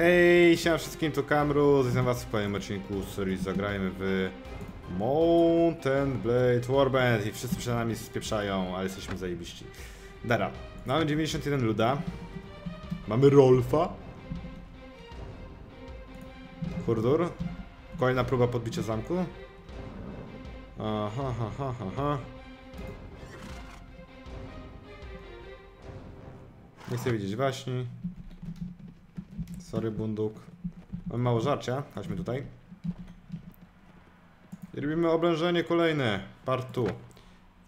Hej, siema wszystkim, to Kamru, witam was w kolejnym odcinku serii Zagrajmy w Mountain Blade Warband i wszyscy przed nami spieprzają, ale jesteśmy zajebiści. Dara, mamy 91 luda, mamy Rolfa, Hurdur, kolejna próba podbicia zamku. Aha, ha, ha, ha, ha. Nie chcę widzieć waśni. Sorry, bunduk. Mamy mało żarcia. Chodźmy tutaj. I robimy oblężenie kolejne. Part 2.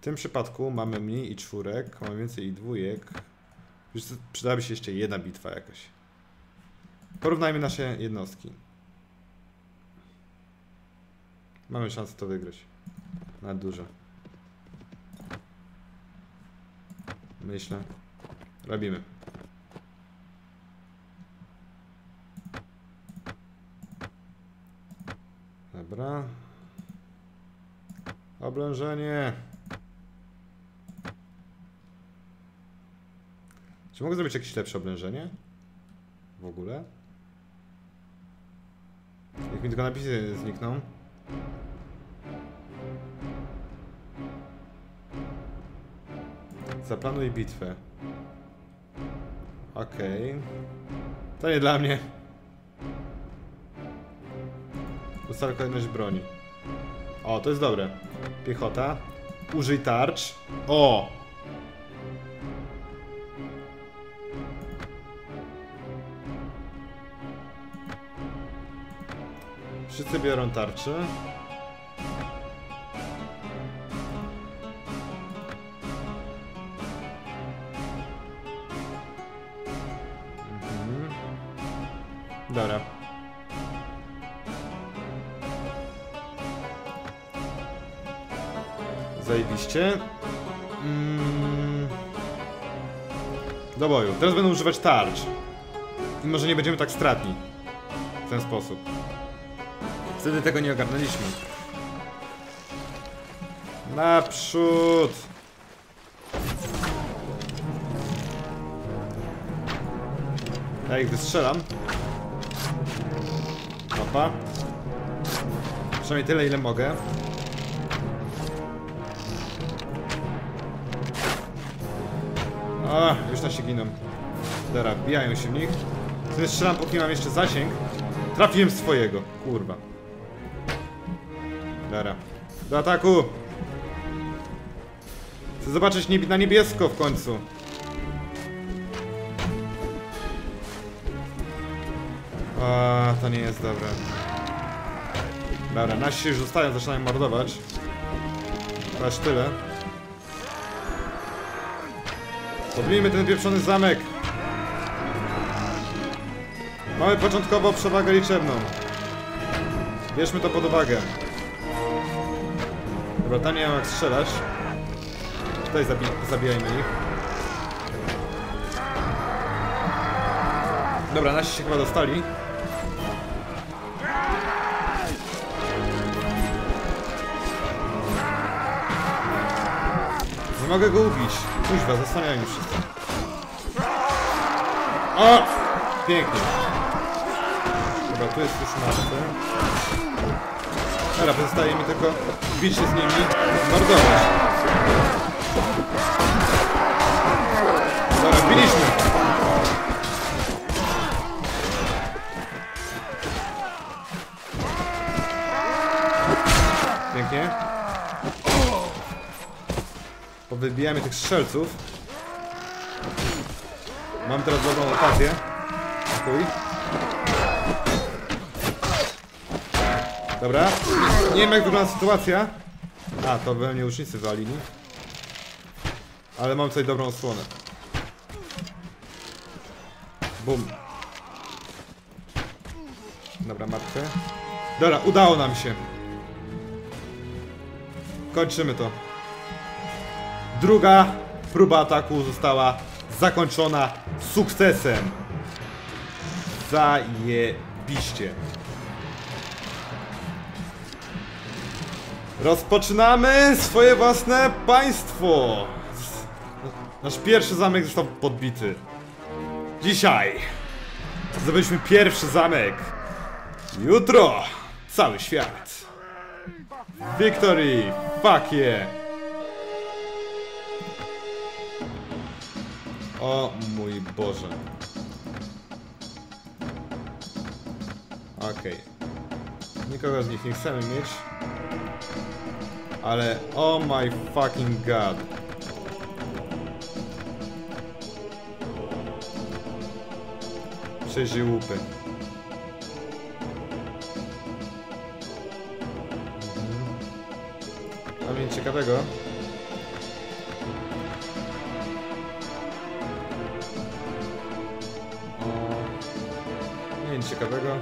W tym przypadku mamy mniej i czwórek, mamy więcej i dwójek. Już przydałaby się jeszcze jedna bitwa jakaś. Porównajmy nasze jednostki. Mamy szansę to wygrać. Na duże. Myślę. Robimy. Dobra. Oblężenie. Czy mogę zrobić jakieś lepsze oblężenie? W ogóle? Jak mi tylko napisy znikną. Zaplanuj bitwę. Okej. To nie dla mnie. Ustal kolejność broni. O, to jest dobre. Piechota. Użyj tarcz. O! Wszyscy biorą tarczy. Do boju. Teraz będę używać tarcz. I może nie będziemy tak stratni. W ten sposób. Wtedy tego nie ogarnęliśmy. Naprzód! Ja ich wystrzelam. Opa. Przynajmniej tyle, ile mogę. A, już nasi giną. Dobra, wbijają się w nich. Wtedy strzelam, póki mam jeszcze zasięg. Trafiłem swojego. Kurwa. Dobra. Do ataku! Chcę zobaczyć na niebiesko w końcu. A, to nie jest dobre. Dobra, nasi już zostają, zaczynają mordować. To aż tyle. Poblijmy ten pieprzony zamek! Mamy początkowo przewagę liczebną. Bierzmy to pod uwagę. Dobra, tam nie mam jak strzelać. Tutaj zabi zabijajmy ich. Dobra, nasi się chyba dostali. Mogę go ubić. Kuźwa, zasłaniają mi wszyscy. O! Pięknie. Dobra, tu jest już martwy. Dobra, pozostaje mi tylko bić się z nimi, mordować. Dobra, biliśmy. Powybijamy tych strzelców. Mam teraz dobrą okazję. Chuj. Dobra. Nie wiem jak wygląda sytuacja. A, to we mnie łucznicy walili. Ale mam tutaj dobrą osłonę. Bum. Dobra, martwy. Dobra, udało nam się. Kończymy to. Druga próba ataku została zakończona sukcesem. Zajebiście. Rozpoczynamy swoje własne państwo. Nasz pierwszy zamek został podbity. Dzisiaj Zdobyliśmy pierwszy zamek. Jutro cały świat. Victory! Fuck yeah! O mój Boże. Okej. Nikogo z nich nie chcemy mieć. Ale oh my fucking god. Przejrzyj łupy. Mhm. A więc ciekawego. Nic ciekawego.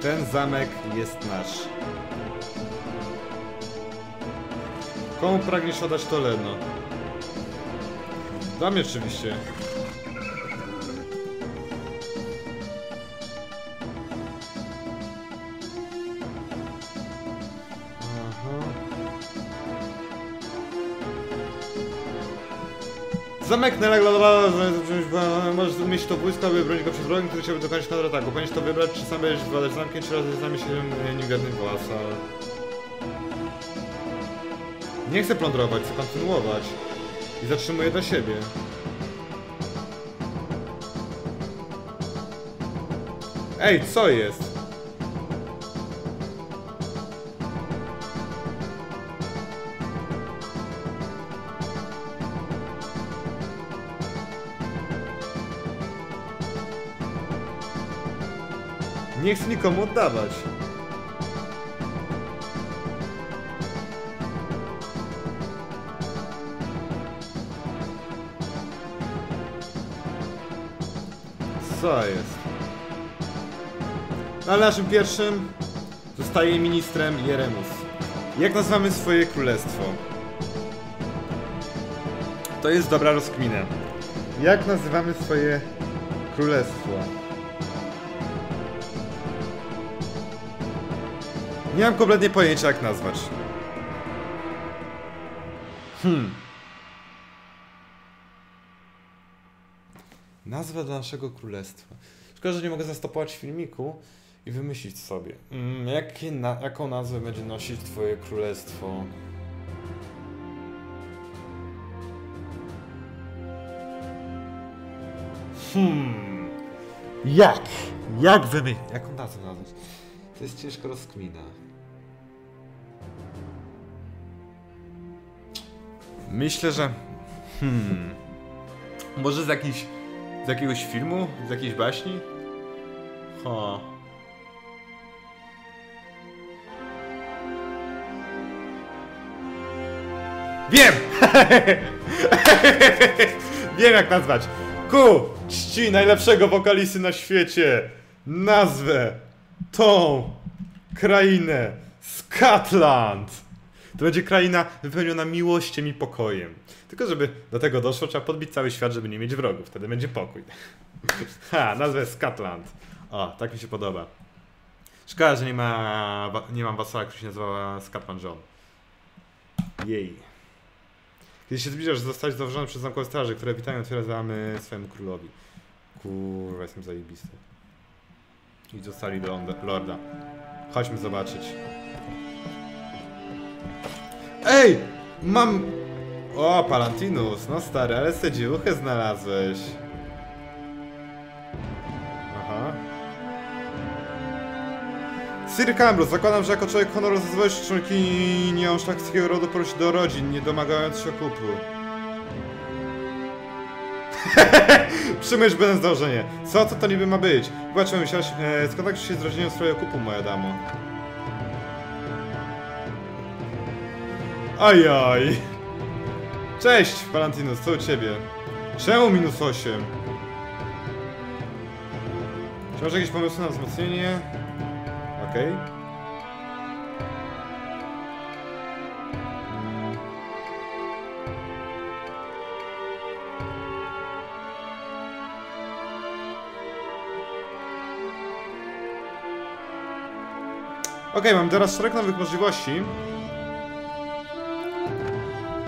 Ten zamek jest nasz. Komu pragniesz oddać to Leno? Dam oczywiście. Zamek Nela możesz umieć to błysko, aby bronić go przed wrogiem, który chciałby dokończyć kontrataku. Powinieneś to wybrać, czy sam będziesz władać zamkiem, czy razem z nami się niewiadny własa. Nie chcę plądrować, chcę kontynuować. I zatrzymuję dla siebie. Ej, co jest? Nie chcę nikomu oddawać. Co jest? Ale naszym pierwszym zostaje ministrem Jeremus. Jak nazywamy swoje królestwo? To jest dobra rozkmina. Jak nazywamy swoje królestwo? Nie mam kompletnie pojęcia jak nazwać. Hmm. Nazwa dla naszego królestwa. Szkoda, że nie mogę zastopować filmiku i wymyślić sobie. Mm, jakie na, jaką nazwę będzie nosić twoje królestwo? Hmm. Jak? Jak wymyślić? Jaką nazwę nazwać? To jest ciężko rozkmina. Myślę, że... Hmm... Może z. Z jakiegoś filmu? Z jakiejś baśni? Ha. Wiem! Wiem jak nazwać. Ku czci najlepszego wokalisty na świecie. Nazwę tą krainę Scotland. To będzie kraina wypełniona miłością i pokojem. Tylko żeby do tego doszło, trzeba podbić cały świat, żeby nie mieć wrogów. Wtedy będzie pokój. Ha, nazwę Scotland. O, tak mi się podoba. Szkoda, że nie ma, nie mam wasala, który się nazywa Scotland John. Jej. Kiedy się zbliżasz, zostać założony przez zamkowe straże, które witają i otwieramy swojemu królowi. Kurwa, jestem zajebisty. I do ląd- lorda. Chodźmy zobaczyć. Ej! Mam... O, Palantinus, no stary, ale se dziuchę znalazłeś. Aha. Sir Cambros, zakładam, że jako człowiek honoru zezwolisz członkinią szlachcickiego rodu prosić do rodzin, nie domagając się okupu. Przyjmujesz bez założenie. Co, co to niby ma być? Wybaczmy, musiałeś e, skontaktować się z rodzinną w sprawie okupu, moja damo. Ajaj. Cześć, Valentinus, co u ciebie? Czemu minus 8? Czy masz jakieś pomysły na wzmocnienie? Okej. Mm. Okej, mam teraz szereg nowych możliwości.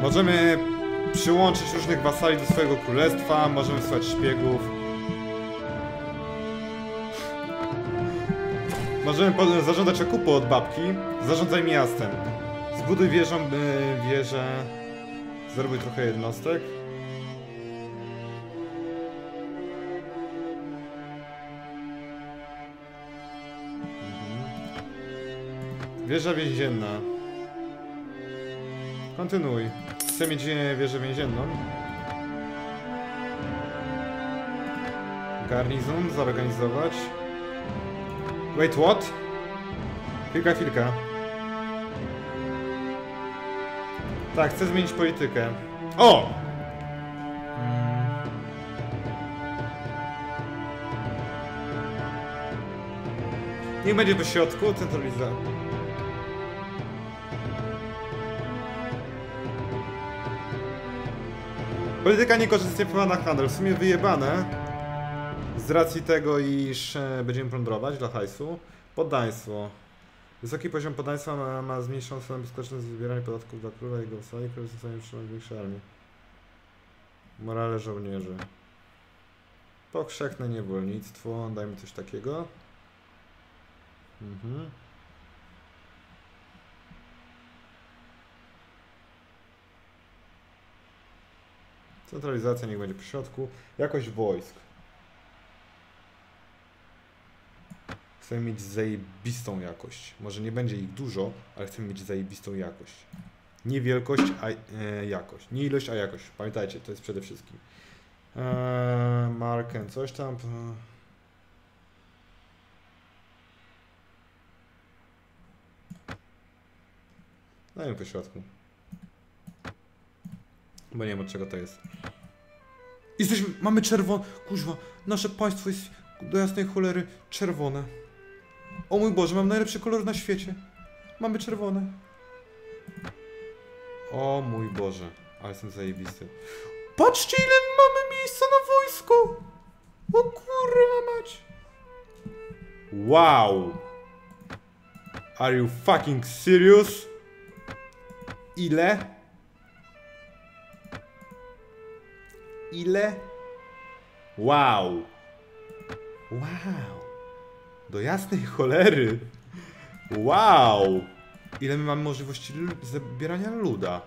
Możemy przyłączyć różnych wasali do swojego królestwa, możemy wysłać szpiegów. Możemy zażądać okupu od babki. Zarządzaj miastem. Zbuduj wieżą, wieżę. Zrobię trochę jednostek. Wieża więzienna. Kontynuuj. Chcę mieć e, wieżę więzienną. Garnizon zorganizować. Wait, what? Chwilka, chwilka. Tak, chcę zmienić politykę. O! Niech będzie po środku, centralizacja. Polityka niekorzystnie wpływa na handel. W sumie wyjebane. Z racji tego, iż e, będziemy plądrować dla hajsu. Poddaństwo. Wysoki poziom poddaństwa ma, ma zmniejszoną stronę bezpieczność z podatków dla króla i jego wasali, które zostanie utrzymać większej armii. Morale żołnierzy. Powszechne niewolnictwo. Dajmy coś takiego. Mhm. Centralizacja niech będzie po środku. Jakość wojsk. Chcemy mieć zajebistą jakość. Może nie będzie ich dużo, ale chcemy mieć zajebistą jakość. Nie wielkość, a e, jakość. Nie ilość, a jakość. Pamiętajcie, to jest przede wszystkim. Eee, markę, coś tam. e. Dajmy po środku. Bo nie wiem od czego to jest. Jesteśmy, mamy czerwone. Kuźwa, nasze państwo jest do jasnej cholery czerwone. O mój Boże, mam najlepszy kolor na świecie. Mamy czerwone. O mój Boże, ale jestem zajebisty. Patrzcie ile mamy miejsca na wojsku! O kurwa mać! Wow! Are you fucking serious? Ile? Ile? Wow! Wow! Do jasnej cholery! Wow! Ile my mamy możliwości zabierania luda?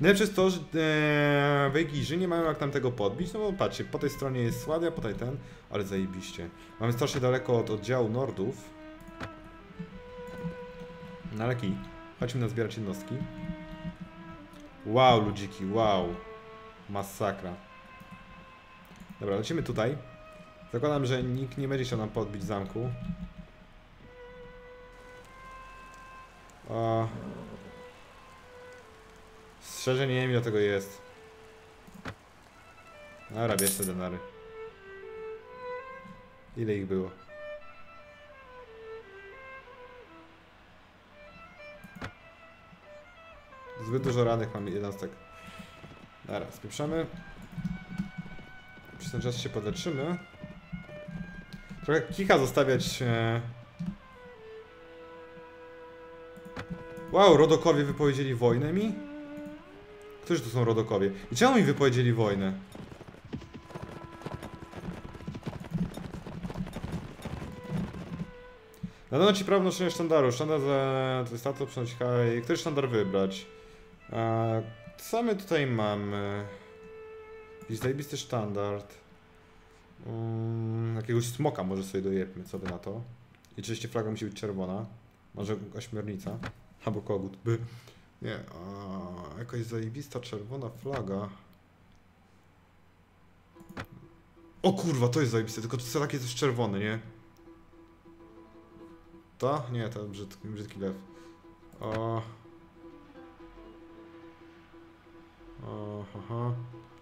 Najlepsze jest to, że e, Wejgirzy nie mają jak tam tego podbić, no bo patrzcie, po tej stronie jest Sławia, po tej ten, ale zajebiście. Mamy strasznie daleko od oddziału Nordów. No ale kij. Chodźmy na zbierać jednostki. Wow, ludziki, wow. Masakra. Dobra, lecimy tutaj. Zakładam, że nikt nie będzie chciał nam podbić zamku. O. Szczerze nie wiem ile tego jest. Dobra, bierz te denary. Ile ich było? Zbyt dużo ranych mamy jednostek. Dobra, spieprzamy. Przez ten czas się podleczymy. Trochę kicha zostawiać. E... Wow, Rodokowie wypowiedzieli wojnę mi? Którzy tu są Rodokowie? I czemu mi wypowiedzieli wojnę? Nadano ci prawo noszenia sztandaru. Sztandar za testatu przynosi haj. Który sztandar wybrać? Co my tutaj mamy? Jakiś zajebisty sztandard. Mm, jakiegoś smoka może sobie dojebmy, co by na to. I oczywiście flaga musi być czerwona. Może ośmiornica. Albo kogut, by. Nie, a, jakaś zajebista czerwona flaga. O kurwa, to jest zajebiste, tylko to jest takie coś czerwone, nie? To? Nie, to brzydki, brzydki lew. O. aha.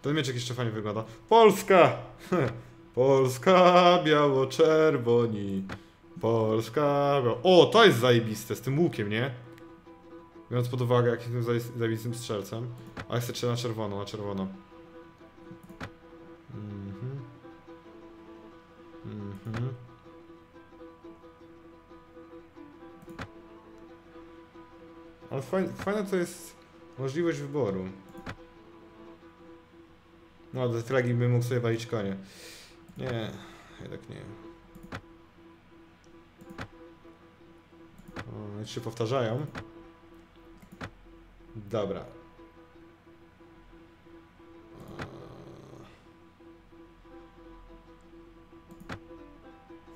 Ten mieczek jeszcze fajnie wygląda. Polska! Polska, biało-czerwoni. Polska, biało... O, to jest zajebiste, z tym łukiem, nie? Biorąc pod uwagę, jak jestem zaje- zajebistym strzelcem. A chcę na czerwono, na czerwono. Mhm. Mhm. Ale fajne to jest możliwość wyboru. No, do flagi bym mógł sobie walić konie. Nie, jednak nie. O, się powtarzają. Dobra.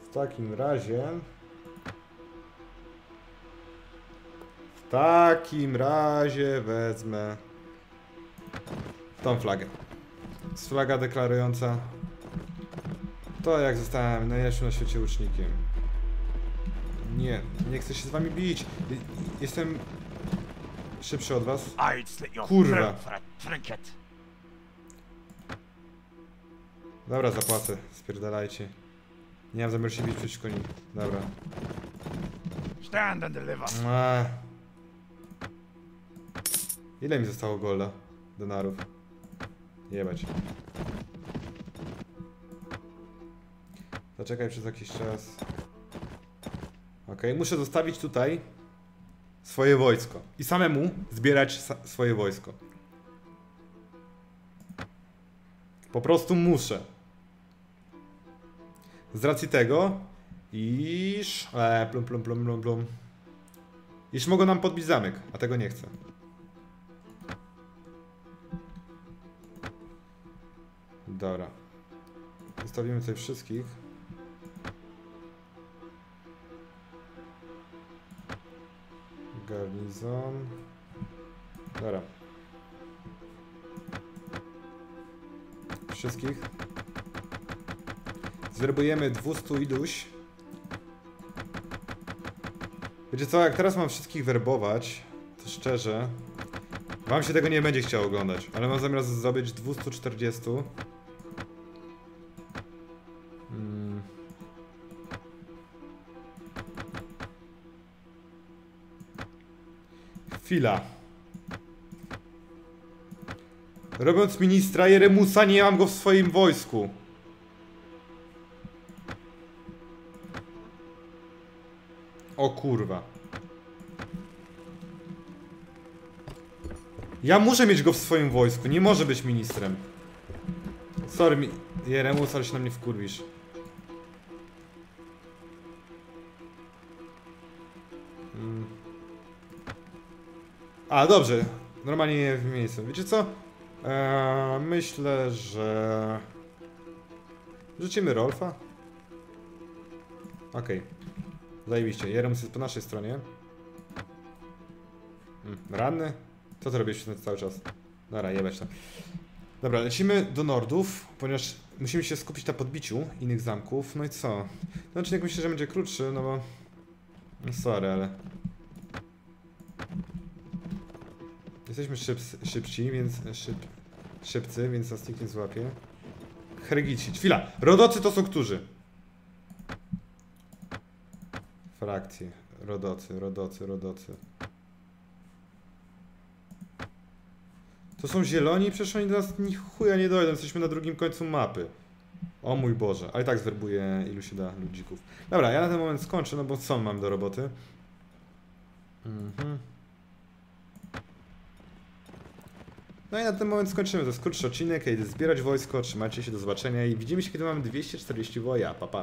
W takim razie... W takim razie wezmę tą flagę. Jest flaga deklarująca to, jak zostałem najlepszym na świecie łucznikiem. Nie, nie chcę się z wami bić. Jestem szybszy od was. Kurwa. Dobra, zapłacę. Spierdalajcie. Nie mam zamiaru się bić przeciwko nim. Dobra. Stand and deliver. Ile mi zostało golda? Denarów. Jebać. Zaczekaj przez jakiś czas. Okej, muszę zostawić tutaj swoje wojsko. I samemu zbierać sa swoje wojsko. Po prostu muszę. Z racji tego, iż... E, plum, plum, plum, plum, plum. Iż mogą nam podbić zamek, a tego nie chcę. Dobra. Zostawimy tutaj wszystkich. Garnizon. Dobra. Wszystkich. Zwerbujemy 200 iluś. Wiecie co, jak teraz mam wszystkich werbować, to szczerze, wam się tego nie będzie chciało oglądać, ale mam zamiar zrobić 240. Chwila. Robiąc ministra Jeremusa, nie mam go w swoim wojsku. O kurwa. Ja muszę mieć go w swoim wojsku, nie może być ministrem. Sorry, mi... Jeremus, ale się na mnie wkurwisz. A, dobrze. Normalnie nie w miejscu. Wiecie co? Eee, myślę, że... Rzucimy Rolfa? Okej. Zajebiście. Jeremus jest po naszej stronie. Mm, ranny? Co ty robisz cały czas? Dobra, jebać to. Dobra, lecimy do Nordów, ponieważ musimy się skupić na podbiciu innych zamków. No i co? Ten odcinek myślę, że będzie krótszy, no bo... No sorry, ale... Jesteśmy szybci, więc... Szyb, szybcy, więc nas nikt nie złapie. Hergici. Chwila! Rodocy to są którzy? Frakcje. Rodocy, rodocy, rodocy. To są zieloni, przecież oni do nas ni chuja nie dojdą, jesteśmy na drugim końcu mapy. O mój Boże, ale tak zwerbuję ilu się da ludzików. Dobra, ja na ten moment skończę, no bo co mam do roboty? Mhm. No i na ten moment skończymy, to jest krótszy odcinek, idę zbierać wojsko, trzymajcie się, do zobaczenia i widzimy się, kiedy mamy 240 woja, pa pa.